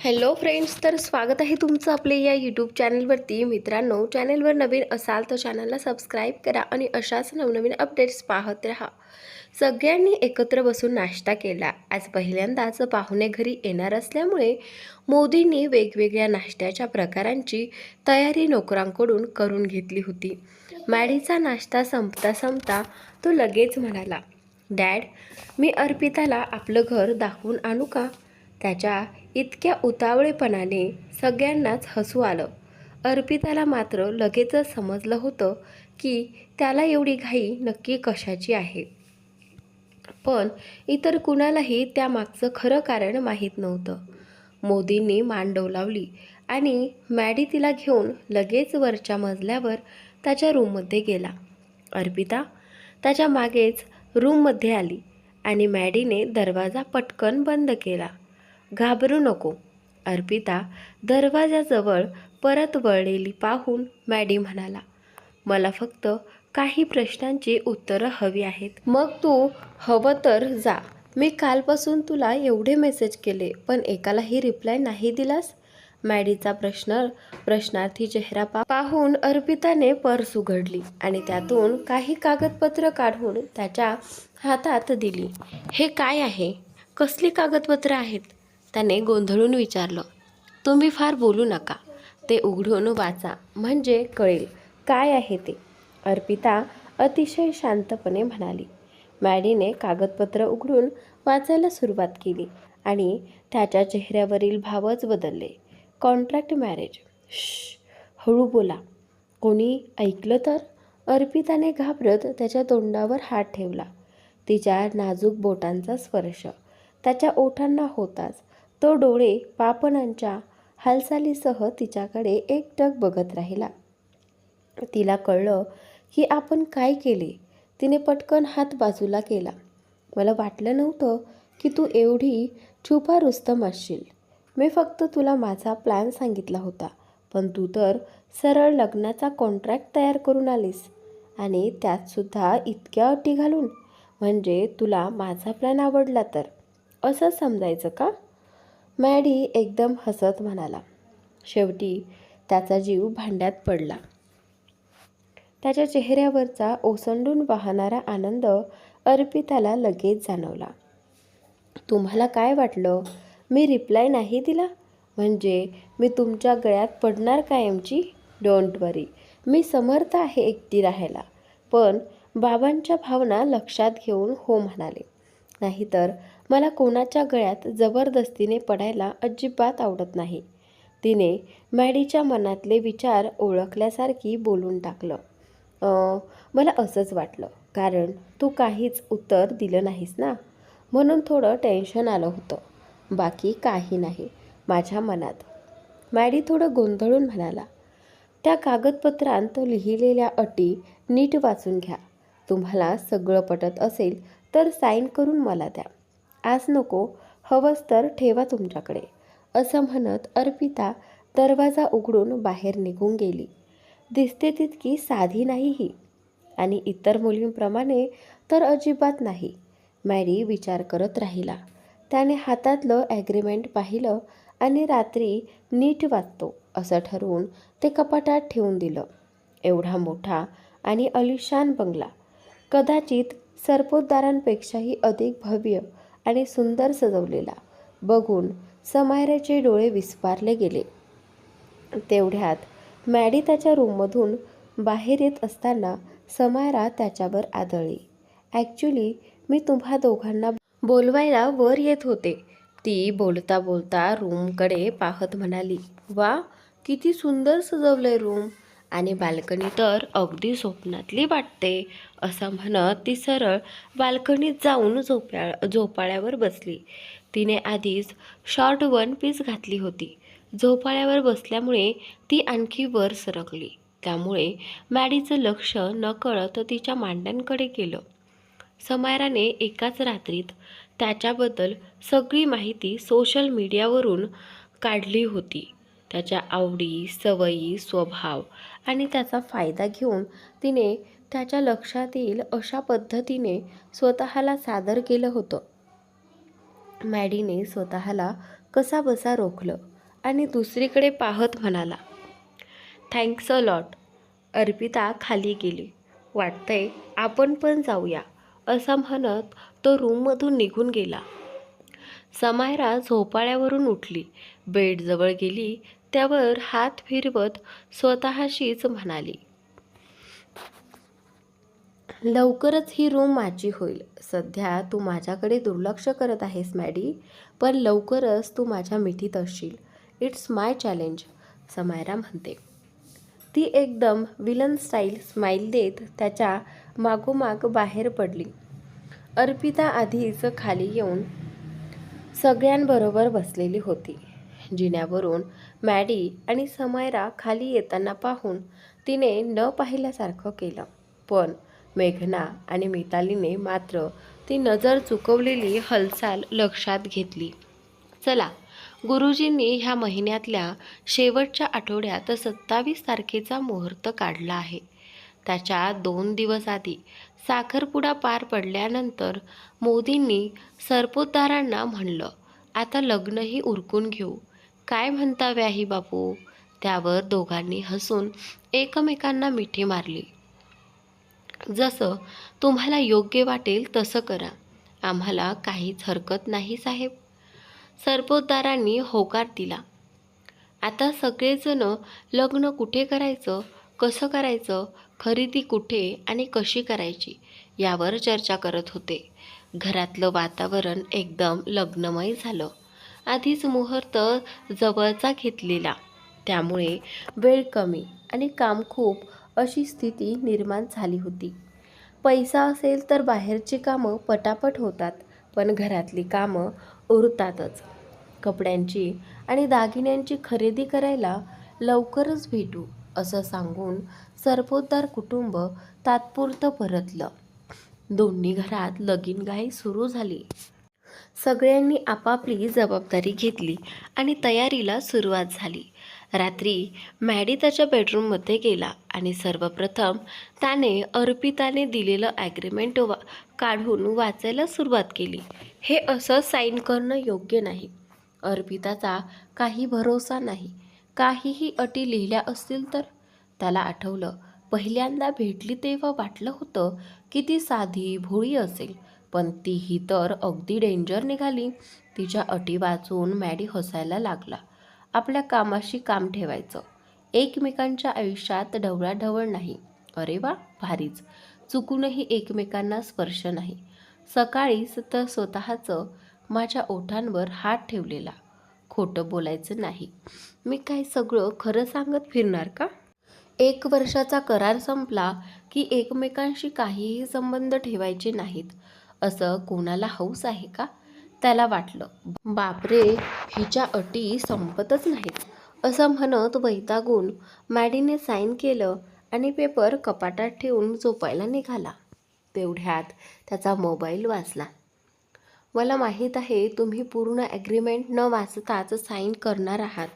Hello friends तर स्वागत आहे तुमचं आपले या यूट्यूब चॅनलवरती. मित्रांनो चॅनलवर नवीन असाल तर चॅनलला सबस्क्राईब करा आणि अशाच नवनवीन अपडेट्स पाहत राहा. सगळ्यांनी एकत्र बसून नाश्ता केला. आज पहिल्यांदाच पाहुणे घरी येणार असल्यामुळे मोदींनी वेगवेगळ्या नाश्त्याच्या प्रकारांची तयारी नोकरांकडून करून घेतली होती. मॅडीचा नाश्ता संपता संपता तो लगेच म्हणाला डॅड मी अर्पिताला आपलं घर दाखवून आणू का? त्याच्या इतक्या उतावळेपणाने सगळ्यांनाच हसू आलं. अर्पिताला मात्र लगेचच समजलं होतं की त्याला एवढी घाई नक्की कशाची आहे. पण इतर कुणालाही त्यामागचं खरं कारण माहीत नव्हतं. मोदींनी मांडव लावली आणि मॅडी तिला घेऊन लगेच वरच्या मजल्यावर त्याच्या रूममध्ये गेला. अर्पिता त्याच्या मागेच रूममध्ये आली आणि मॅडीने दरवाजा पटकन बंद केला. घाबरू नको. अर्पिता दरवाजाजवळ परत वळलेली पाहून मॅडी म्हणाला मला फक्त काही प्रश्नांची उत्तरं हवी आहेत. मग तू हवं तर जा. मी कालपासून तुला एवढे मेसेज केले पण एकालाही रिप्लाय नाही दिलास? मॅडीचा प्रश्न प्रश्नार्थी चेहरा पा पाहून अर्पिताने पर्स उघडली आणि त्यातून काही कागदपत्र काढून त्याच्या हातात दिली. हे काय आहे? कसली कागदपत्र आहेत? त्याने गोंधळून विचारलं तुम्ही फार बोलू नका. ते उघडून वाचा. म्हणजे कळेल काय आहे ते. अर्पिता अतिशय शांतपणे म्हणाली. मॅडीने कागदपत्र उघडून वाचायला सुरुवात केली आणि त्याच्या चेहऱ्यावरील भावच बदलले. Contract marriage. श्श हळू बोला. कोणी ऐकलं तर? अर्पिताने घाबरत त्याच्या तोंडावर हात ठेवला. तिच्या नाजूक बोटांचा स्पर्श त्याच्या ओठांना होताच तो डोळे पापणांच्या हालचालीसह तिच्याकडे एकटक बघत राहिला. तिला कळलं की आपण काय केले तिने पटकन हात बाजूला केला. मला वाटलं नव्हतं की तू एवढी छुपा रुस्तम असशील मी फक्त तुला माझा प्लॅन सांगितला होता पण तू तर सरळ लग्नाचा कॉन्ट्रॅक्ट तयार करून आलीस आणि त्यातसुद्धा इतक्या अटी घालून. म्हणजे तुला माझा प्लॅन आवडला तर. असं समजायचं का? मॅडी एकदम हसत म्हणाला. शेवटी त्याचा जीव भांड्यात पडला. त्याच्या चेहऱ्यावरचा ओसंडून वाहणारा आनंद अर्पिताला लगेच जाणवला. तुम्हाला काय वाटलं? मी रिप्लाय नाही दिला? म्हणजे मी तुमच्या गळ्यात पडणार कायमची डोंट वरी मी समर्थ आहे एकटी राहायला. पण बाबांच्या भावना लक्षात घेऊन हो म्हणाले. नाहीतर मला कोणाच्या गळ्यात जबरदस्तीने पडायला अजिबात आवडत नाही. तिने मॅडीच्या मनातले विचार ओळखल्यासारखी बोलून टाकलं. मला असंच वाटलं कारण तू काहीच उत्तर दिलं नाहीस ना? म्हणून थोडं टेन्शन आलं होतं. बाकी काही नाही माझ्या मनात. मॅडी थोडं गोंधळून म्हणाला त्या कागदपत्रांत लिहिलेल्या अटी नीट वाचून घ्या. तुम्हाला सगळं पटत असेल तर साईन करून मला द्या. आज नको हवंच तर ठेवा तुमच्याकडे असं म्हणत अर्पिता दरवाजा उघडून बाहेर निघून गेली. दिसते तितकी साधी नाही ही. आणि इतर मुलींप्रमाणे तर अजिबात नाही मॅरी विचार करत राहिला. त्याने हातातलं ॲग्रीमेंट पाहिलं आणि रात्री नीट वाचतो असं ठरवून ते कपाटात ठेवून दिलं. एवढा मोठा आणि अलिशान बंगला. कदाचित सरपोतदारांपेक्षाही अधिक भव्य आणि सुंदर सजवलेला. बघून समायराचे डोळे विस्पारले गेले. तेवढ्यात मॅडी त्याच्या रूममधून बाहेर येत असताना समायरा त्याच्यावर आदळली. ॲक्च्युली मी तुम्हा दोघांना बोलवायला वर येत होते. ती बोलता बोलता रूमकडे पाहत म्हणाली वा किती सुंदर सजवलंय रूम. आणि बाल्कनी तर अगदी स्वप्नातली वाटते असं म्हणत ती सरळ बाल्कनीत जाऊन झोप्या झोपाळ्यावर बसली. तिने आधीच शॉर्ट वन पीस घातली होती. झोपाळ्यावर बसल्यामुळे ती आणखी वर सरकली. त्यामुळे मॅडीचं लक्ष नकळत तिच्या मांड्यांकडे गेलं. समायराने एकाच रात्रीत त्याच्याबद्दल सगळी माहिती सोशल मीडियावरून काढली होती. त्याच्या आवडी सवयी स्वभाव आणि त्याचा फायदा घेऊन तिने त्याच्या लक्षात येईल अशा पद्धतीने स्वतःला सादर केलं होतं. मॅडीने स्वतःला कसा बसा रोखलं आणि दुसरीकडे पाहत म्हणाला थँक्स अ लॉट. अर्पिता खाली गेली. वाटतंय आपण पण जाऊया. असं म्हणत तो रूममधून निघून गेला. समायरा झोपाळ्यावरून उठली. बेडजवळ गेली त्यावर हात फिरवत स्वतःशीच म्हणाली लवकरच ही रूम माझी होईल. सध्या तू माझ्याकडे दुर्लक्ष करत आहेस मॅडी पण लवकरच तू माझ्या मिठीत असशील. इट्स माय चॅलेंज समायरा म्हणते. ती एकदम विलन स्टाईल स्माईल देत त्याच्या मागोमाग बाहेर पडली. अर्पिता आधीच खाली येऊन सगळ्यांबरोबर बसलेली होती. जिन्यावरून मॅडी आणि समायरा खाली येताना पाहून तिने न पाहिल्यासारखं केलं. पण मेघना आणि मितालीने मात्र ती नजर चुकवलेली हालचाल लक्षात घेतली. चला गुरुजींनी ह्या महिन्यातल्या शेवटच्या आठवड्यात सत्तावीस तारखेचा मुहूर्त काढला आहे. त्याच्या दोन दिवस आधी साखरपुडा पार पडल्यानंतर मोदींनी सरपोतदारांना म्हणलं आता लग्नही उरकून घेऊ. काय म्हणता व्याही बापू त्यावर दोघांनी हसून एकमेकांना मिठी मारली. जसं तुम्हाला योग्य वाटेल तसं करा. आम्हाला काहीच हरकत नाही साहेब. सरपोतदारांनी होकार दिला. आता सगळेजण लग्न कुठे करायचं कसं करायचं खरेदी कुठे आणि कशी करायची यावर चर्चा करत होते. घरातलं वातावरण एकदम लग्नमय झालं. आधीच मुहूर्त जवळचा घेतलेला. त्यामुळे वेळ कमी आणि काम खूप अशी स्थिती निर्माण झाली होती. पैसा असेल तर बाहेरची कामं पटापट होतात पण घरातली कामं उरतातच. कपड्यांची आणि दागिन्यांची खरेदी करायला लवकरच भेटू असं सांगून सरपोतदार कुटुंब तात्पुरतं परतलं. दोन्ही घरात लगीनघाई सुरू झाली. सगळ्यांनी आपापली जबाबदारी घेतली आणि तयारीला सुरुवात झाली. रात्री मॅडी त्याच्या बेडरूममध्ये गेला आणि सर्वप्रथम त्याने अर्पिताने दिलेलं ॲग्रीमेंट वा काढून वाचायला सुरुवात केली. हे असं साईन करणं योग्य नाही. अर्पिताचा काही भरोसा नाही. काहीही अटी लिहिल्या असतील तर? त्याला आठवलं पहिल्यांदा भेटली तेव्हा वाटलं होतं की ती साधी भोळी असेल. पण तीही तर अगदी डेंजर निघाली. तिच्या अटी वाचून मॅडी हसायला लागला. आपल्या कामाशी काम ठेवायचं. एकमेकांच्या आयुष्यात ढवळाढवळ नाही. अरे वा भारीच. चुकूनही एकमेकांना स्पर्श नाही. सकाळीच तर स्वतःचं माझ्या ओठांवर हात ठेवलेला. खोटं बोलायचं नाही. मी काय सगळं खरं सांगत फिरणार का? एक वर्षाचा करार संपला की एकमेकांशी काहीही संबंध ठेवायचे नाहीत. असं कोणाला हौस आहे का? त्याला वाटलं. बापरे हिच्या अटी संपतच नाहीत. असं म्हणत वैतागून मॅडीने साईन केलं आणि पेपर कपाटात ठेवून झोपायला निघाला. तेवढ्यात त्याचा मोबाईल वाचला मला माहीत आहे तुम्ही पूर्ण ॲग्रीमेंट न वाचताच साईन करणार आहात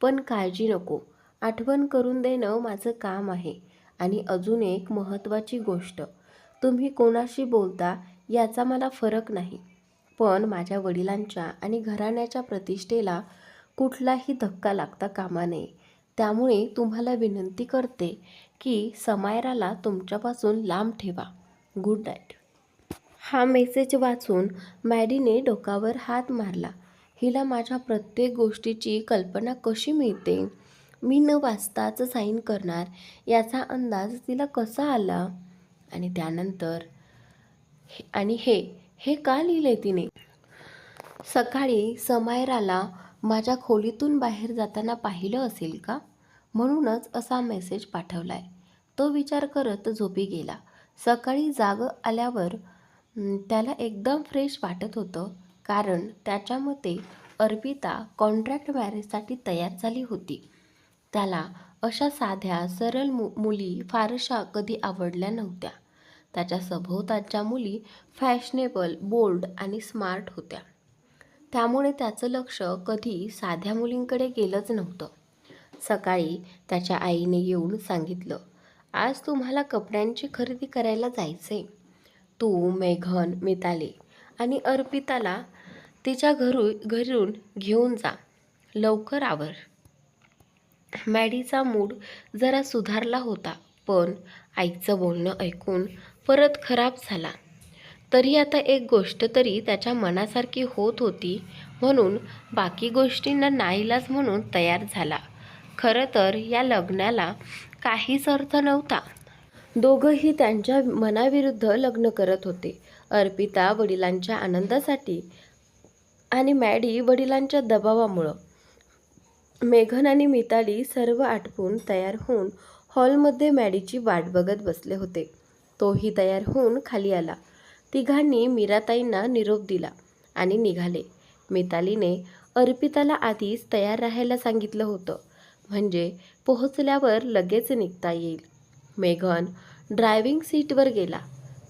पण काळजी नको. आठवण करून देणं माझं काम आहे. आणि अजून एक महत्त्वाची गोष्ट. तुम्ही कोणाशी बोलता याचा मला फरक नाही. पण माझ्या वडिलांच्या आणि घराण्याच्या प्रतिष्ठेला कुठलाही धक्का लागता कामा नये. त्यामुळे तुम्हाला विनंती करते की समायराला तुमच्यापासून लांब ठेवा. गुड नाईट हा मेसेज वाचून मॅडीने डोकावर हात मारला. हिला माझ्या प्रत्येक गोष्टीची कल्पना कशी मिळते? मी न वाचताच साईन करणार? याचा अंदाज तिला कसा आला? आणि त्यानंतर आणि हे हे का लिहिलंय तिने? सकाळी समायराला माझ्या खोलीतून बाहेर जाताना पाहिलं असेल का? म्हणूनच असा मेसेज पाठवलाय. तो विचार करत झोपी गेला. सकाळी जाग आल्यावर त्याला एकदम फ्रेश वाटत होतं. कारण त्याच्या मते अर्पिता कॉन्ट्रॅक्ट मॅरेजसाठी तयार झाली होती. त्याला अशा साध्या सरळ मु मुली फारशा कधी आवडल्या नव्हत्या. त्याच्या सभोवताच्या मुली फॅशनेबल बोल्ड आणि स्मार्ट होत्या. त्यामुळे त्याचं लक्ष कधी साध्या मुलींकडे गेलंच नव्हतं. सकाळी त्याच्या आईने येऊन सांगितलं आज तुम्हाला कपड्यांची खरेदी करायला जायचे तू मेघन मिताली आणि अर्पिताला तिच्या घरू घरून घेऊन जा. लवकर आवर. मॅडीचा मूड जरा सुधारला होता पण आईचं बोलणं ऐकून परत खराब झाला. तरी आता एक गोष्ट तरी त्याच्या मनासारखी होत होती म्हणून बाकी गोष्टींना नाईलाज म्हणून तयार झाला. खरं तर या लग्नाला काहीच अर्थ नव्हता. दोघंही त्यांच्या मनाविरुद्ध लग्न करत होते. अर्पिता वडिलांच्या आनंदासाठी आणि मॅडी वडिलांच्या दबावामुळं. मेघन आणि मिताली सर्व आटपून तयार होऊन हॉलमध्ये मॅडीची वाट बघत बसले होते. तोही तयार होऊन खाली आला. तिघांनी मीराताईंना निरोप दिला आणि निघाले. मितालीने अर्पिताला आधीच तयार राहायला सांगितलं होतं. म्हणजे पोहोचल्यावर लगेच निघता येईल. मेघन ड्रायव्हिंग सीटवर गेला.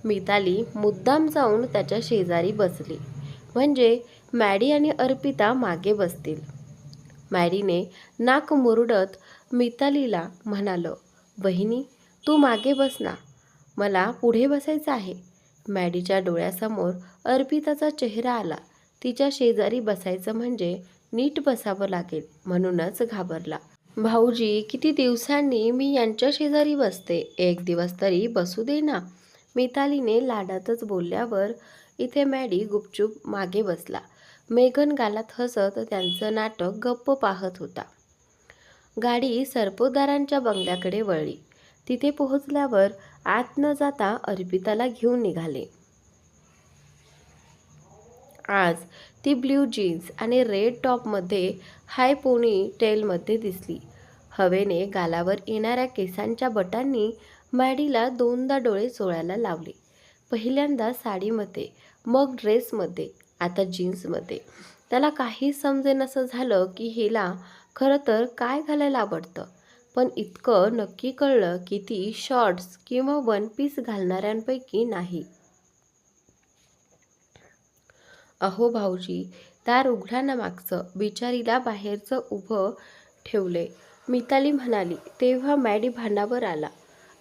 मिताली मुद्दाम जाऊन त्याच्या शेजारी बसली. म्हणजे मॅडी आणि अर्पिता मागे बसतील. मॅडीने नाक मुरडत मितालीला म्हणालं बहिणी तू मागे बस ना. मला पुढे बसायचं आहे. मॅडीच्या डोळ्यासमोर अर्पिताचा चेहरा आला. तिच्या शेजारी बसायचं म्हणजे नीट बसावं लागेल म्हणूनच घाबरला. भाऊजी किती दिवसांनी मी यांच्या शेजारी बसते. एक दिवस तरी बसू दे ना. मितालीने लाडातच बोलल्यावर इथे मॅडी गुपचूप मागे बसला. मेघन गालात हसत त्यांचं नाटक गप्प पाहत होता. गाडी सरपोतदारांच्या बंगल्याकडे वळली. तिथे पोहोचल्यावर आत न जाता अर्पिताला घेऊन निघाले. आज ती ब्ल्यू जीन्स आणि रेड टॉपमध्ये हाय पोनी टेलमध्ये दिसली. हवेने गालावर येणाऱ्या केसांच्या बटांनी मॅडीला दोनदा डोळे चोळायला लावले. पहिल्यांदा साडीमध्ये मग ड्रेसमध्ये आता जीन्समध्ये. त्याला काही समजेनसं झालं की हिला खरं तर काय घालायला आवडतं? पण इतकं नक्की कळलं की ती शॉर्ट्स किंवा वन पीस घालणाऱ्यांपैकी नाही. अहो भाऊजी दार उघडा मागचं बिचारीला बाहेरचं उभं ठेवले. मिताली म्हणाली तेव्हा मॅडी भांडावर आला.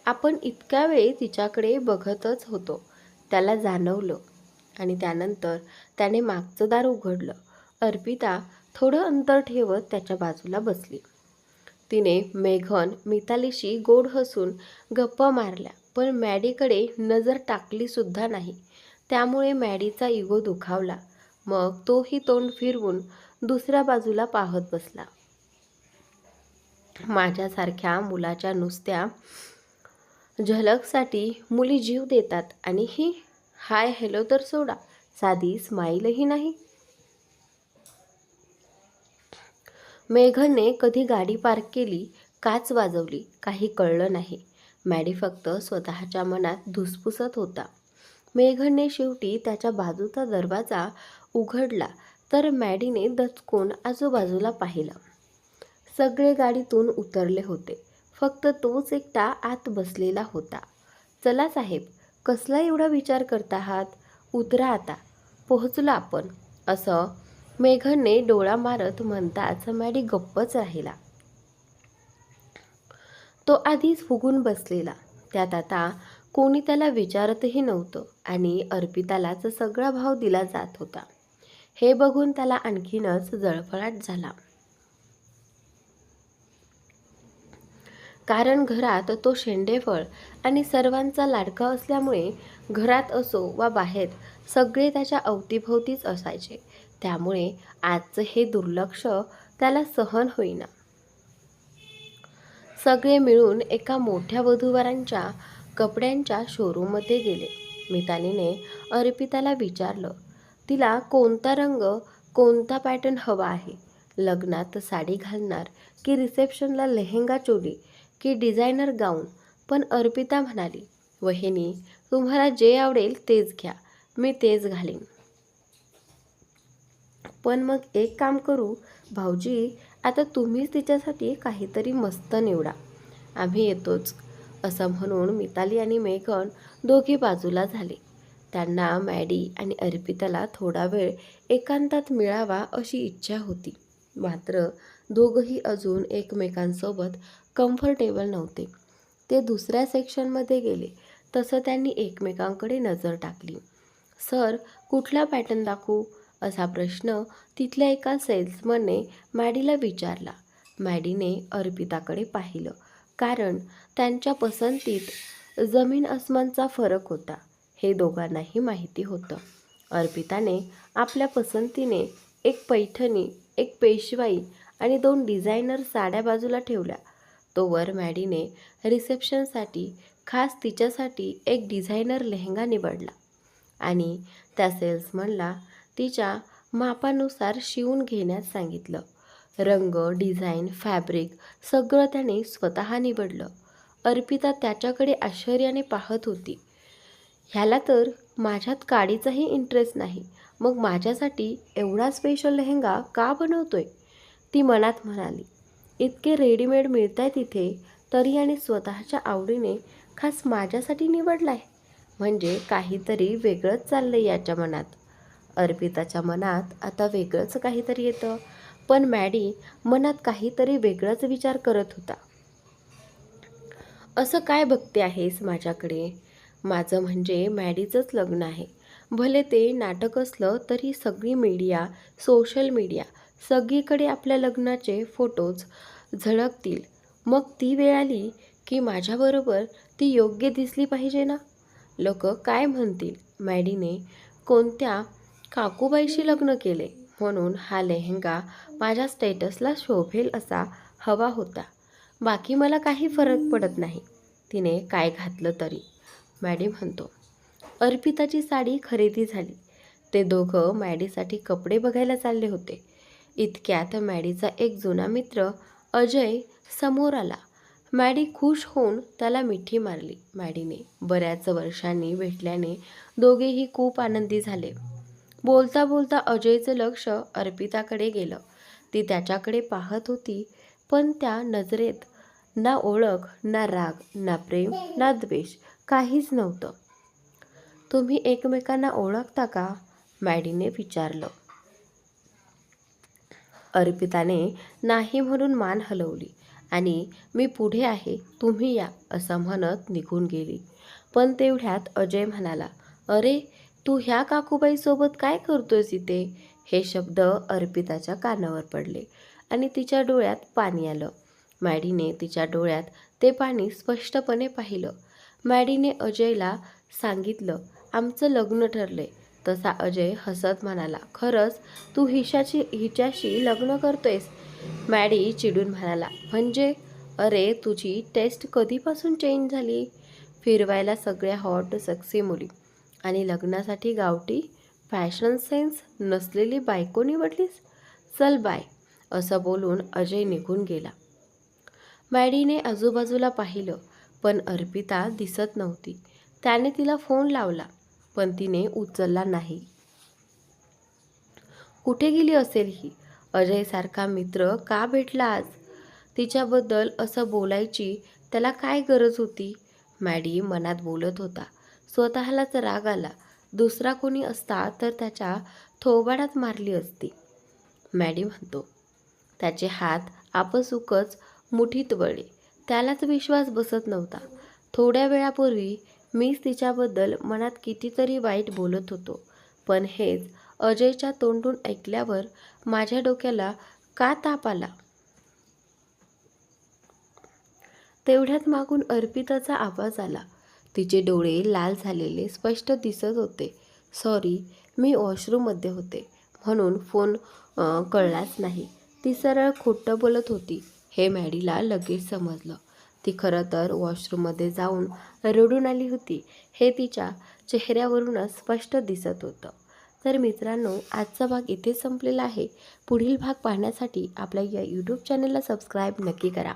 आपण इतक्या वेळ तिच्याकडे बघतच होतो. त्याला जाणवलं आणि त्यानंतर त्याने मागचं दार उघडलं. अर्पिता थोडं अंतर ठेवत त्याच्या बाजूला बसली. तिने मेघन मितालीशी गोड हसून गप्पा मारल्या पण मॅडीकडे नजर टाकली सुद्धा नाही. त्यामुळे मॅडीचा इगो दुखावला. मग तोही तोंड फिरवून दुसऱ्या बाजूला पाहत बसला. माझ्यासारख्या मुलाच्या नुसत्या झलकसाठी मुली जीव देतात आणि ही हाय हॅलो तर सोडा. साधी स्माईलही नाही. मेघनने कधी गाडी पार्क केली काच वाजवली काही कळलं नाही. मॅडी फक्त स्वतःच्या मनात धुसफुसत होता. मेघनने शेवटी त्याच्या बाजूचा दरवाजा उघडला तर मॅडीने दचकून आजूबाजूला पाहिलं. सगळे गाडीतून उतरले होते. फक्त तोच एकटा आत बसलेला होता. चला साहेब कसला एवढा विचार करता आहात उतरा आता. पोहोचलो आपण. असं मेघनने डोळा मारत म्हणताच मॅडी गप्पच राहिला. तो आधीच फुगून बसलेला. त्यात आता कोणी त्याला विचारतही नव्हतं आणि अर्पितालाच सगळा भाव दिला जात होता. हे बघून त्याला आणखीनच जळफळाट झाला. कारण घरात तो शेंडेफळ आणि सर्वांचा लाडका असल्यामुळे घरात असो वा बाहेर सगळे त्याच्या अवतीभोवतीच असायचे. त्यामुळे आजचं हे दुर्लक्ष त्याला सहन होईना. सगळे मिळून एका मोठ्या वधूवरांच्या कपड्यांच्या शोरूममध्ये गेले. मितालीने अर्पिताला विचारलं तिला कोणता रंग कोणता पॅटर्न हवा आहे? लग्नात साडी घालणार की रिसेप्शनला लेहंगा चोली की डिझायनर गाऊन पण अर्पिता म्हणाली वहिनी तुम्हाला जे आवडेल तेच घ्या. मी तेच घालीन. पण मग एक काम करू. भाऊजी आता तुम्हीच तिच्यासाठी काहीतरी मस्त निवडा. आम्ही येतोच. असं म्हणून मिताली आणि मेघन दोघे बाजूला झाले. त्यांना मॅडी आणि अर्पिताला थोडा वेळ एकांतात मिळावा अशी इच्छा होती. मात्र दोघंही अजून एकमेकांसोबत कम्फर्टेबल नव्हते. ते दुसऱ्या सेक्शनमध्ये गेले. तसं त्यांनी एकमेकांकडे नजर टाकली. सर कुठला पॅटर्न दाखवू? असा प्रश्न तिथल्या एका सेल्समनने मॅडीला विचारला. मॅडीने अर्पिताकडे पाहिलं. कारण त्यांच्या पसंतीत जमीन अस्मानचा फरक होता. हे दोघांनाही माहिती होतं. अर्पिताने आपल्या पसंतीने एक पैठणी एक पेशवाई आणि दोन डिझायनर साड्या बाजूला ठेवल्या. तोवर मॅडीने रिसेप्शनसाठी खास तिच्यासाठी एक डिझायनर लेहंगा निवडला आणि त्या सेल्समनला तिच्या मापानुसार शिवून घेण्यास सांगितलं. रंग डिझाईन फॅब्रिक सगळं त्याने स्वतः निवडलं. अर्पिता त्याच्याकडे आश्चर्याने पाहत होती. ह्याला तर माझ्यात काडीचाही इंटरेस्ट नाही. मग माझ्यासाठी एवढा स्पेशल लेहंगा का बनवतोय? ती मनात म्हणाली. इतके रेडीमेड मिळत आहे तिथे तरी आणि स्वतःच्या आवडीने खास माझ्यासाठी निवडलाय. म्हणजे काहीतरी वेगळंच चाललंय याच्या मनात. अर्पिताच्या मनात आता वेगळंच काहीतरी येतं. पण मॅडी मनात काहीतरी वेगळाच विचार करत होता. असं काय बघते आहेस माझ्याकडे? माझं म्हणजे मॅडीचंच लग्न आहे. भले ते नाटक असलं तरी सगळी मीडिया सोशल मीडिया सगळीकडे आपल्या लग्नाचे फोटोज झळकतील. मग ती वेळ आली की माझ्याबरोबर ती योग्य दिसली पाहिजे ना? लोक काय म्हणतील? मॅडीने कोणत्या काकूबाईशी लग्न केले. म्हणून हा लेहंगा माझ्या स्टेटसला शोभेल असा हवा होता. बाकी मला काही फरक पडत नाही. तिने काय घातलं तरी. मॅडी म्हणतो अर्पिताची साडी खरेदी झाली. ते दोघं मॅडीसाठी कपडे बघायला चालले होते. इतक्यात मॅडीचा एक जुना मित्र अजय समोर आला. मॅडी खुश होऊन त्याला मिठी मारली. मॅडीने बऱ्याच वर्षांनी भेटल्याने दोघेही खूप आनंदी झाले. बोलता बोलता अजयचं लक्ष अर्पिताकडे गेलं. ती त्याच्याकडे पाहत होती पण त्या नजरेत ना ओळख ना राग ना प्रेम ना द्वेष काहीच नव्हतं. तुम्ही एकमेकांना ओळखता का? मॅडीने विचारलं. अर्पिताने नाही म्हणून मान हलवली आणि मी पुढे आहे तुम्ही या असं म्हणत निघून गेली. पण तेवढ्यात अजय म्हणाला अरे तू ह्या काकूबाईसोबत काय करतोयस इथे? हे शब्द अर्पिताच्या कानावर पडले आणि तिच्या डोळ्यात पाणी आलं. मॅडीने तिच्या डोळ्यात ते पाणी स्पष्टपणे पाहिलं. मॅडीने अजयला सांगितलं आमचं लग्न ठरले तसा अजय हसत म्हणाला खरंच? तू हिशाची हिच्याशी लग्न करतोयस? मॅडी चिडून म्हणाला म्हणजे? अरे तुझी टेस्ट कधीपासून चेंज झाली? फिरवायला सगळ्या हॉट सक्सी मुली आणि लग्नासाठी गावठी फॅशन सेन्स नसलेली बायको निवडलीस? चल बाय असं बोलून अजय निघून गेला. मॅडीने आजूबाजूला पाहिलं पण अर्पिता दिसत नव्हती. त्याने तिला फोन लावला पण तिने उचलला नाही. कुठे गेली असेल ही? अजयसारखा मित्र का भेटला आज? तिच्याबद्दल असं बोलायची त्याला काय गरज होती? मॅडी मनात बोलत होता स्वतःलाच राग आला. दुसरा कोणी असता तर त्याच्या थोबाडात मारली असती. मॅडी म्हणतो त्याचे हात आपसुकच मुठीत वळले. त्यालाच विश्वास बसत नव्हता. थोड्या वेळापूर्वी मीच तिच्याबद्दल मनात कितीतरी वाईट बोलत होतो. पण हेच अजयच्या तोंडून ऐकल्यावर माझ्या डोक्याला का ताप आला? तेवढ्यात मागून अर्पिताचा आवाज आला. तिचे डोळे लाल झालेले स्पष्ट दिसत होते. सॉरी मी वॉशरूममध्ये होते म्हणून फोन कळलाच नाही. ती सरळ खोटं बोलत होती. हे मॅडीला लगेच समजलं. ती खरं तर वॉशरूममध्ये जाऊन रडून आली होती. हे तिच्या चेहऱ्यावरूनच स्पष्ट दिसत होतं. तर मित्रांनो आजचा भाग इथे संपलेला आहे. पुढील भाग पाहण्यासाठी आपल्या या यूट्यूब चॅनलला सबस्क्राईब नक्की करा.